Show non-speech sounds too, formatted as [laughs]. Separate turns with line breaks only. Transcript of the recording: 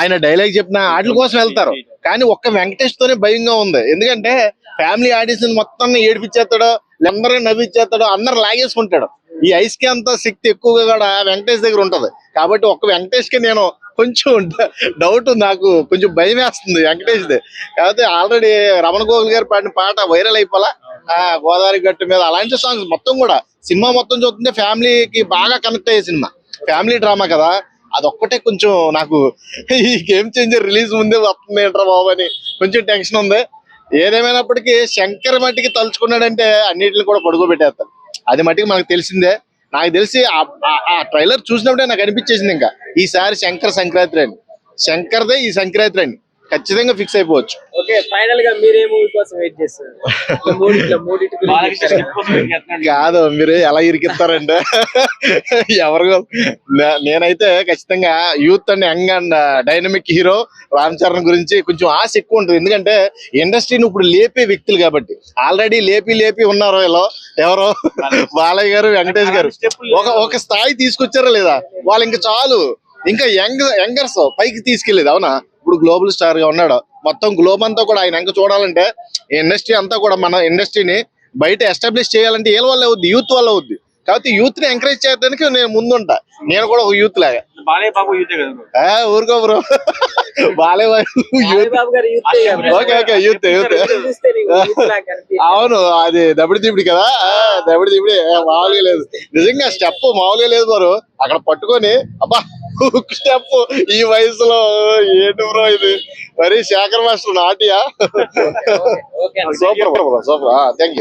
ఆయన డైలాగ్ చెప్పిన వాటి కోసం వెళ్తారు. కానీ ఒక్క వెంకటేష్ తోనే భయంగా ఉంది. ఎందుకంటే ఫ్యామిలీ ఆడియన్స్ మొత్తం ఏడిపించేస్తాడు అందరూ నవ్విచ్చేస్తాడు అందరు లాగేసుకుంటాడు. ఈ ఐస్కి అంత శక్తి ఎక్కువగా కూడా వెంకటేష్ దగ్గర ఉంటది. కాబట్టి ఒక్క వెంకటేష్కి నేను కొంచెం డౌట్ నాకు కొంచెం భయం వేస్తుంది వెంకటేష్ ది కాకపోతే ఆల్రెడీ రమణ గోగుల్ గారు పాడిన పాట వైరల్ అయిపోలా. ఆ గోదావరి గట్టు మీద అలాంటి సాంగ్స్ మొత్తం కూడా. సినిమా మొత్తం చూస్తుంటే ఫ్యామిలీకి బాగా కనెక్ట్ అయ్యే సినిమా. ఫ్యామిలీ డ్రామా కదా. అదొక్కటే కొంచెం నాకు ఈ గేమ్ చేంజర్ రిలీజ్ ముందే వస్తుంది ఏంట్రా బాబు అని కొంచెం టెన్షన్ ఉంది. ఏదేమైనప్పటికీ శంకర్ మట్టికి తలుచుకున్నాడంటే అన్నిటిని కూడా పడుకోబెట్టేస్తాడు. అది మట్టికి మనకు తెలిసిందే. నాకు తెలిసి ఆ- ట్రైలర్ చూసినప్పుడే నాకు అనిపించేసింది ఇంకా. ఈసారి శంకర్ సంక్రాంతి అని శంకర్దే ఈ సంక్రాంతి అని ఖచ్చితంగా ఫిక్స్ అయిపోవచ్చు.
ఓకే ఫైనల్గా కోసం వెయిట్ చేస్తారు? [laughs]
కాదు మీరు ఎలా ఇరికిస్తారంటే ఎవరు నేనైతే ఖచ్చితంగా youth and young and dynamic hero Ram Charan గురించి కొంచెం ఆశ ఎక్కువ ఉంటుంది. ఎందుకంటే ఇండస్ట్రీని ఇప్పుడు లేపే వ్యక్తులు కాబట్టి. ఆల్రెడీ లేపి లేపి ఉన్నారు వీళ్ళు. ఎవరో? బాలయ్య గారు వెంకటేష్ గారు. ఒక ఒక స్థాయి తీసుకొచ్చారా లేదా? వాళ్ళు ఇంకా చాలు. ఇంకా యంగ్ యంగర్స్ పైకి తీసుకెళ్ళేదు అవునా? ఇప్పుడు గ్లోబల్ స్టార్గా ఉన్నాడు. మొత్తం గ్లోబ్ అంతా కూడా ఆయన ఇంకా చూడాలంటే ఇండస్ట్రీ అంతా కూడా మన ఇండస్ట్రీని బయట ఎస్టాబ్లిష్ చేయాలంటే ఏళ్ళ వల్ల అవుద్ది యూత్ వల్ల అవుద్ది. కాబట్టి యూత్ని ఎంకరేజ్ చేయడానికి నేను ముందుంటా. నేను కూడా ఒక యూత్ లాగా. ఊరుకో బ్రో. బాలే యూత్
బాబు గారు youth ఏ కదా.
Okay okay youth. అవును అది దబిడి దిబిడి కదా. ఆ, దబిడి ఏ, మామూలుగా లేదు. నిజంగా స్టెప్ మామూలుగా లేదు బ్రో. అక్కడ పట్టుకొని అబ్బా స్టెప్ ఈ వయసులో ఏంటి బ్రో ఇది? మరి Shekhar master నాటియా. Super bro super. Thank you